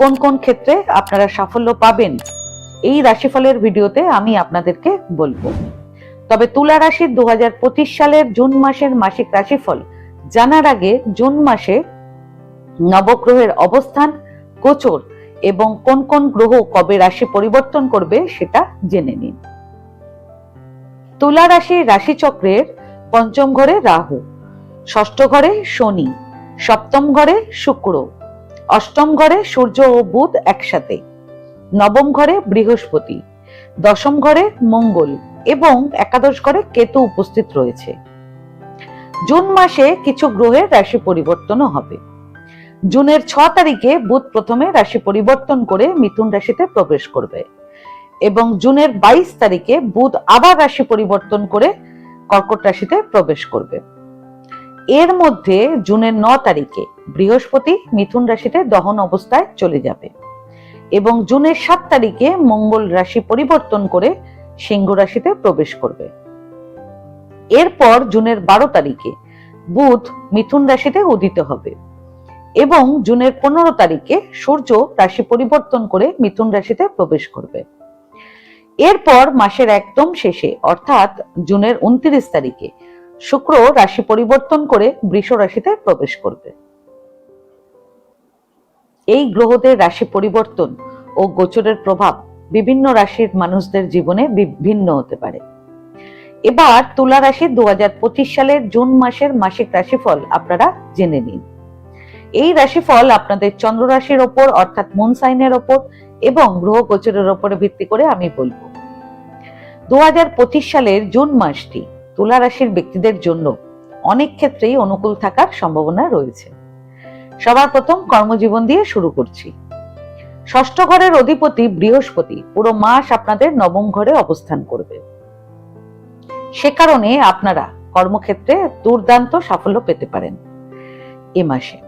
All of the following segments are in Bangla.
কোন কোন ক্ষেত্রে আপনারা সাফল্য পাবেন, এই রাশিফলের ভিডিওতে আমি আপনাদেরকে বলব। তবে তুলা রাশির দু হাজার পঁচিশ সালের জুন মাসের মাসিক রাশিফল, জানার আগে জুন মাসে নবগ্রহের অবস্থান গোচর এবং কোন কোন গ্রহ কবে রাশি পরিবর্তন করবে সেটা জেনে নিন। তুলা রাশি রাশিচক্রের পঞ্চম ঘরে রাহু, ষষ্ঠ ঘরে শনি, সপ্তম ঘরে শুক্র অষ্টম ঘরে সূর্য ও বুধ একসাথে। নবম ঘরে বৃহস্পতি। দশম ঘরে মঙ্গল এবং একাদশ ঘরে কেতু উপস্থিত রয়েছে। জুন মাসে কিছু গ্রহের রাশি পরিবর্তনও হবে। জুনের ছ তারিখে বুধ প্রথমে রাশি পরিবর্তন করে মিথুন রাশিতে প্রবেশ করবে এবং জুনের বাইশ তারিখে বুধ আবার রাশি পরিবর্তন করে কর্কট রাশিতে প্রবেশ করবে। এর মধ্যে জুনের ন তারিখে বৃহস্পতি মিথুন রাশিতে দহন অবস্থায় চলে যাবে। এবং জুনের সাত তারিখে মঙ্গল রাশি পরিবর্তন করে সিংহ রাশিতে প্রবেশ করবে। এরপর জুনের বারো তারিখে বুধ মিথুন রাশিতে উদিত হবে এবং জুনের পনেরো তারিখে সূর্য রাশি পরিবর্তন করে মিথুন রাশিতে প্রবেশ করবে। এরপর মাসের একদম শেষে, অর্থাৎ জুনের উনত্রিশ তারিখে, শুক্র রাশি পরিবর্তন করে বৃষ রাশিতে প্রবেশ করবে। এই গ্রহদের রাশি পরিবর্তন ও গোচরের প্রভাব বিভিন্ন রাশির মানুষদের জীবনে ভিন্ন হতে পারে। এবার তুলা রাশি দু সালের জুন মাসের মাসিক রাশিফল আপনারা জেনে নিন। এই রাশিফল আপনাদের চন্দ্র রাশির ওপর অর্থাৎ মুন সাইনের ওপর এবং গ্রহ গোচরের ওপরে ভিত্তি করে আমি বলব। দু হাজার পঁচিশ সালের জুন মাসটি তুলা রাশির ব্যক্তিদের জন্য অনেক ক্ষেত্রেই অনুকূল থাকার সম্ভাবনা রয়েছে। সবার প্রথম কর্মজীবন দিয়ে শুরু করছি। ষষ্ঠ ঘরের অধিপতি বৃহস্পতি পুরো মাস আপনাদের নবম ঘরে অবস্থান করবে। সে কারণে আপনারা কর্মক্ষেত্রে দুর্দান্ত সাফল্য পেতে পারেন এ মাসে।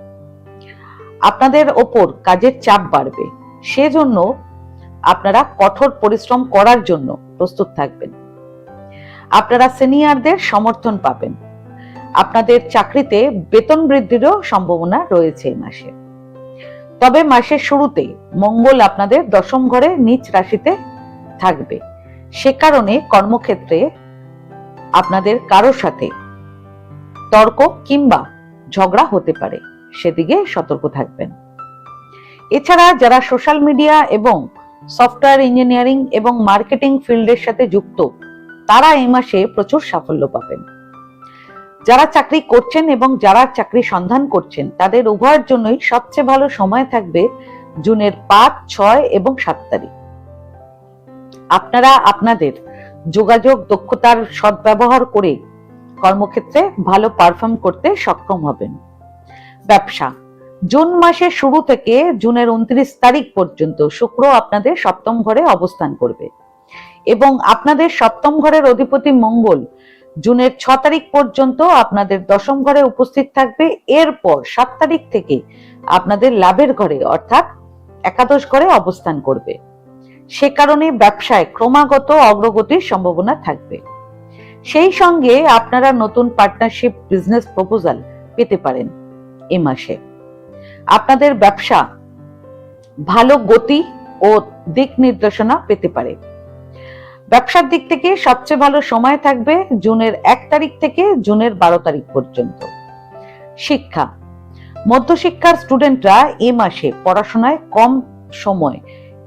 আপনাদের ওপর কাজের চাপ বাড়বে। সেজন্য আপনারা কঠোর পরিশ্রম করার জন্য প্রস্তুত থাকবেন। আপনারা সিনিয়রদের সমর্থন পাবেন। আপনাদের চাকরিতে বেতন বৃদ্ধিরও সম্ভাবনা রয়েছে এই মাসে। তবে মাসের শুরুতে মঙ্গল আপনাদের দশম ঘরে নিচ রাশিতে থাকবে। সে কারণে কর্মক্ষেত্রে আপনাদের কারোর সাথে তর্ক কিংবা ঝগড়া হতে পারে, সেদিকে সতর্ক থাকবেন। এছাড়া যারা সোশ্যাল মিডিয়া এবং সফটওয়্যার ইঞ্জিনিয়ারিং এবং মার্কেটিং ফিল্ডের সাথে যুক্ত, তারা এই মাসে প্রচুর সাফল্য পাবেন। যারা চাকরি করছেন এবং যারা চাকরি সন্ধান করছেন, তাদের উভয়ের জন্যই সবচেয়ে ভালো সময় থাকবে জুনের পাঁচ, ছয় এবং সাত তারিখ। আপনারা আপনাদের যোগাযোগ দক্ষতার সদ্ব্যবহার করে কর্মক্ষেত্রে ভালো পারফর্ম করতে সক্ষম হবেন। ব্যবসা। জুন মাসের শুরু থেকে জুনের উনত্রিশ তারিখ পর্যন্ত শুক্র আপনাদের সপ্তম ঘরে অবস্থান করবে। এবং আপনাদের সপ্তম ঘরের অধিপতি মঙ্গল জুনের ছ তারিখ পর্যন্ত আপনাদের দশম ঘরে উপস্থিত থাকবে। এরপর সাত তারিখ থেকে আপনাদের লাভের ঘরে, অর্থাৎ একাদশ ঘরে অবস্থান করবে। সে কারণে ব্যবসায় ক্রমাগত অগ্রগতির সম্ভাবনা থাকবে। সেই সঙ্গে আপনারা নতুন পার্টনারশিপ বিজনেস প্রপোজাল পেতে পারেন এ মাসে। আপনাদের ব্যবসা ভালো গতি ও দিক নির্দেশনা পেতে পারে। ব্যবসার দিক থেকে সবচেয়ে ভালো সময় থাকবে জুনের এক তারিখ থেকে জুনের বারো তারিখ পর্যন্ত। শিক্ষা। মধ্যশিক্ষার স্টুডেন্টরা এ মাসে পড়াশোনায় কম সময়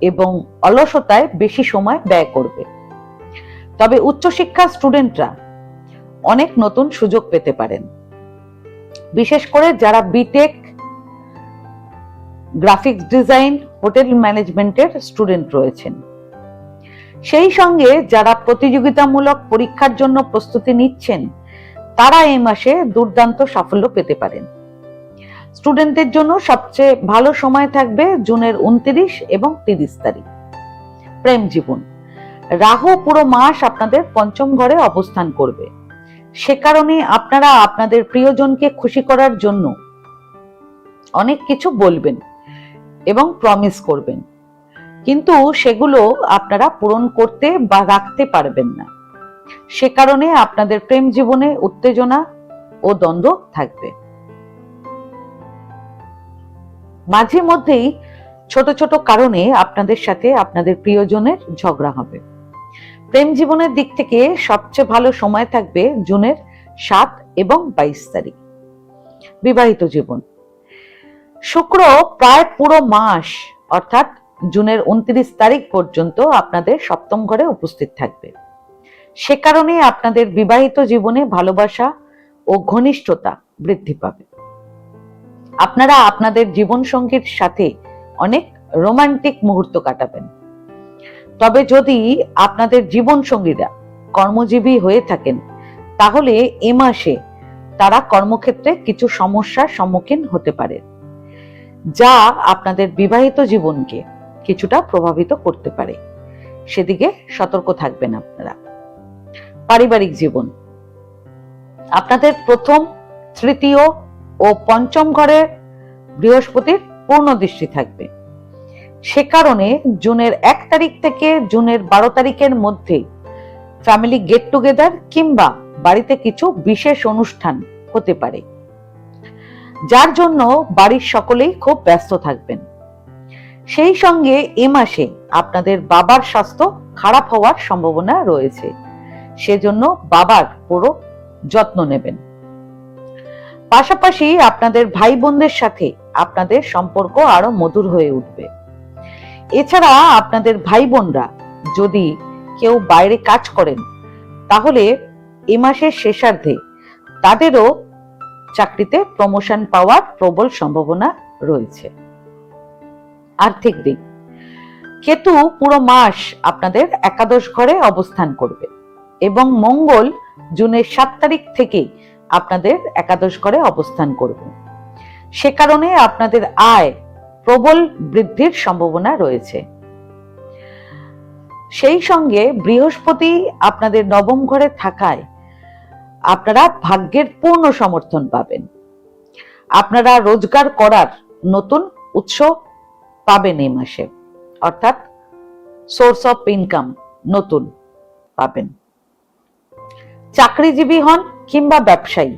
এবং অলসতায় বেশি সময় ব্যয় করবে। তবে উচ্চশিক্ষার স্টুডেন্টরা অনেক নতুন সুযোগ পেতে পারেন। বিশেষ করে যারা বিটেক গ্রাফিক্স ডিজাইন হোটেল ম্যানেজমেন্টের স্টুডেন্ট রয়েছেন। সেই সঙ্গে যারা প্রতিযোগিতামূলক পরীক্ষার জন্য প্রস্তুতি নিচ্ছেন, তারা এই মাসে দুর্দান্ত সাফল্য পেতে পারেন। স্টুডেন্টদের জন্য সবচেয়ে ভালো সময় থাকবে জুনের উনত্রিশ এবং তিরিশ তারিখ। প্রেম জীবন। রাহু পুরো মাস আপনাদের পঞ্চম ঘরে অবস্থান করবে। সে কারণে আপনারা আপনাদের প্রিয়জনকে খুশি করার জন্য অনেক কিছু বলবেন এবং প্রমিস করবেন। কিন্তু সেগুলো আপনারা পূরণ করতে বা রাখতে পারবেন না। সে কারণে আপনাদের প্রেম জীবনে উত্তেজনা ও দ্বন্দ্ব থাকবে। মাঝে মধ্যেই ছোট ছোট কারণে আপনাদের সাথে আপনাদের প্রিয়জনের ঝগড়া হবে। প্রেম জীবনের দিক থেকে সবচেয়ে ভালো সময় থাকবে জুনের সাত এবং বাইশ তারিখ। বিবাহিত জীবন। শুক্র প্রায় পুরো মাস, অর্থাৎ জুনের উনত্রিশ তারিখ পর্যন্ত আপনাদের সপ্তম ঘরে উপস্থিত থাকবে। সে কারণে আপনাদের বিবাহিত জীবনে ভালোবাসা ও ঘনিষ্ঠতা বৃদ্ধি পাবে। আপনারা আপনাদের জীবনসঙ্গীর সাথে অনেক রোমান্টিক মুহূর্ত কাটাবেন। তবে যদি আপনাদের জীবনসঙ্গীরা কর্মজীবী হয়ে থাকেন, তাহলে এ মাসে তারা কর্মক্ষেত্রে কিছু সমস্যার সম্মুখীন হতে পারে, যা আপনাদের বিবাহিত জীবনকে কিছুটা প্রভাবিত করতে পারে। সেদিকে সতর্ক থাকবেন আপনারা। পারিবারিক জীবন। আপনাদের প্রথম, তৃতীয় ও পঞ্চম ঘরের বৃহস্পতির পূর্ণ দৃষ্টি থাকবে। সে কারণে জুনের এক তারিখ থেকে জুনের বারো তারিখের মধ্যে ফ্যামিলি গেট টুগেদার কিংবা বাড়িতে কিছু বিশেষ অনুষ্ঠান হতে পারে। যার জন্য বাড়ির সকলেই খুব ব্যস্ত থাকবেন। সেই সঙ্গে এ মাসে আপনাদের বাবার স্বাস্থ্য খারাপ হওয়ার সম্ভাবনা রয়েছে। সেজন্য বাবার পুরো যত্ন নেবেন। পাশাপাশি আপনাদের ভাই বোনদের সাথে আপনাদের সম্পর্ক আরও মধুর হয়ে উঠবে। এছাড়া আপনাদের ভাই বোনরা যদি কেউ বাইরে কাজ করেন, তাহলে এ মাসের শেষার্ধে তাদেরও চাকরিতে প্রমোশন পাওয়ার প্রবল সম্ভাবনা রয়েছে। আর্থিক দিক। কেতু পুরো মাস আপনাদের একাদশ ঘরে অবস্থান করবে এবং মঙ্গল জুনের সাত তারিখ থেকে আপনাদের একাদশ ঘরে অবস্থান করবে। সে কারণে আপনাদের আয় প্রবল বৃদ্ধির সম্ভাবনা রয়েছে। সেই সঙ্গে বৃহস্পতি আপনাদের নবম ঘরে থাকায় আপনারা ভাগ্যের পূর্ণ সমর্থন পাবেন। আপনারা রোজগার করার নতুন উৎস পাবেন এই মাসে। অর্থাৎ সোর্স অফ ইনকাম নতুন পাবেন। চাকরিজীবী হন কিংবা ব্যবসায়ী,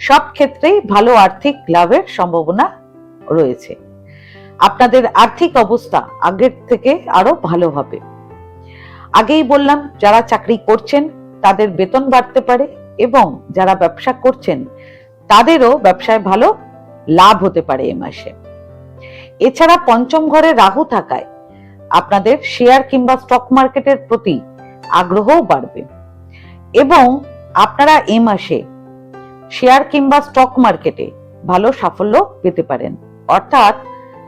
সব ক্ষেত্রেই ভালো আর্থিক লাভের সম্ভাবনা রয়েছে। আপনাদের আর্থিক অবস্থা আগের থেকে আরও ভালো হবে। আগেই বললাম, যারা চাকরি করছেন তাদের বেতন বাড়তে পারে এবং যারা ব্যবসা করছেন তাদেরও ব্যবসায় ভালো লাভ হতে পারে এ মাসে। এছাড়া পঞ্চম ঘরে রাহু থাকায় আপনাদের শেয়ার কিংবা স্টক মার্কেটের প্রতি আগ্রহও বাড়বে। এবং আপনারা এ মাসে শেয়ার কিংবা স্টক মার্কেটে ভালো সাফল্য পেতে পারেন। অর্থাৎ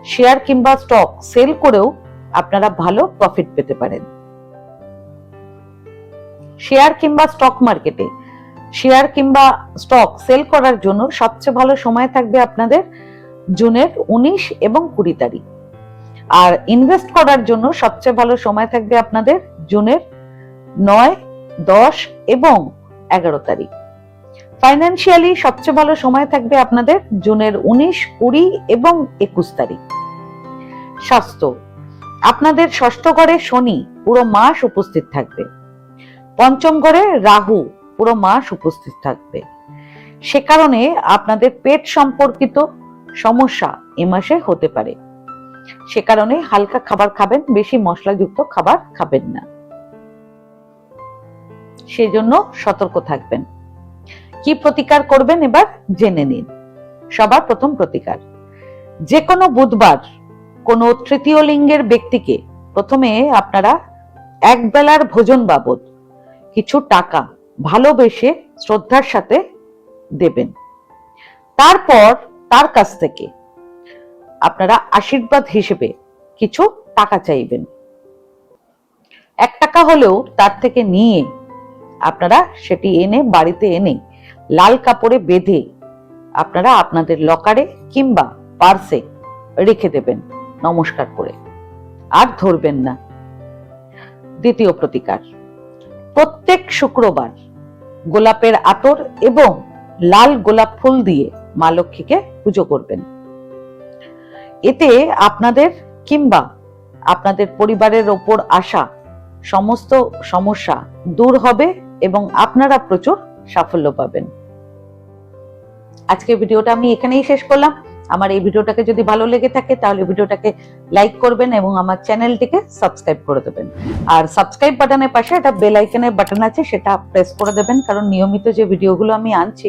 শেয়ার কিংবা স্টক সেল করেও আপনারা ভালো প্রফিট পেতে পারেন। শেয়ার কিংবা স্টক মার্কেটে শেয়ার কিংবা স্টক সেল করার জন্য সবচেয়ে ভালো সময় থাকবে আপনাদের জুনের উনিশ এবং কুড়ি তারিখ। আর ইনভেস্ট করার জন্য সবচেয়ে ভালো সময় থাকবে আপনাদের জুনের নয়, দশ এবং এগারো তারিখ। ফাইন্যান্সিয়ালি সবচেয়ে ভালো সময় থাকবে আপনাদের জুনের উনিশ, কুড়ি এবং একুশ তারিখ। স্বাস্থ্য। আপনাদের ষষ্ঠ ঘরে শনি পুরো মাস উপস্থিত থাকবে। পঞ্চম ঘরে রাহু পুরো মাস উপস্থিত থাকবে। সে কারণে আপনাদের পেট সম্পর্কিত সমস্যা এ মাসে হতে পারে। সে কারণে হালকা খাবার খাবেন, বেশি মশলাযুক্ত খাবার খাবেন না। সেজন্য সতর্ক থাকবেন। কি প্রতিকার করবেন এবার জেনে নিন। সবার প্রথম প্রতিকার যে কোনো বুধবার কোনো তৃতীয় লিঙ্গের ব্যক্তিকে প্রথমে আপনারা এক বেলার ভোজন বাবদ কিছু টাকা ভালোবেসে শ্রদ্ধার সাথে দেবেন। তারপর তার কাছ থেকে আপনারা আশীর্বাদ হিসেবে কিছু টাকা চাইবেন। এক টাকা হলেও তার থেকে নিয়ে আপনারা সেটি এনে বাড়িতে এনে লাল কাপড়ে বেঁধে আপনারা আপনাদের লকারে কিংবা পার্সে রেখে দেবেন নমস্কার করে। আর ধরবেন না। দ্বিতীয় প্রতিকার, প্রত্যেক শুক্রবার গোলাপের আতর এবং লাল গোলাপ ফুল দিয়ে মা লক্ষ্মীকে পুজো করবেন। এতে আপনাদের কিংবা আপনাদের পরিবারের ওপর আসা সমস্ত সমস্যা দূর হবে এবং আপনারা প্রচুর সাফল্য পাবেন। আজকে ভিডিওটা আমি এখানেই শেষ করলাম। আমার এই ভিডিওটাকে যদি ভালো লেগে থাকে তাহলে ভিডিওটাকে লাইক করবেন এবং আমার চ্যানেলটিকে সাবস্ক্রাইব করে দেবেন। আর সাবস্ক্রাইব বাটনের পাশে একটা বেল আইকনের বাটন আছে, সেটা প্রেস করে দেবেন, কারণ নিয়মিত যে ভিডিওগুলো আমি আনছি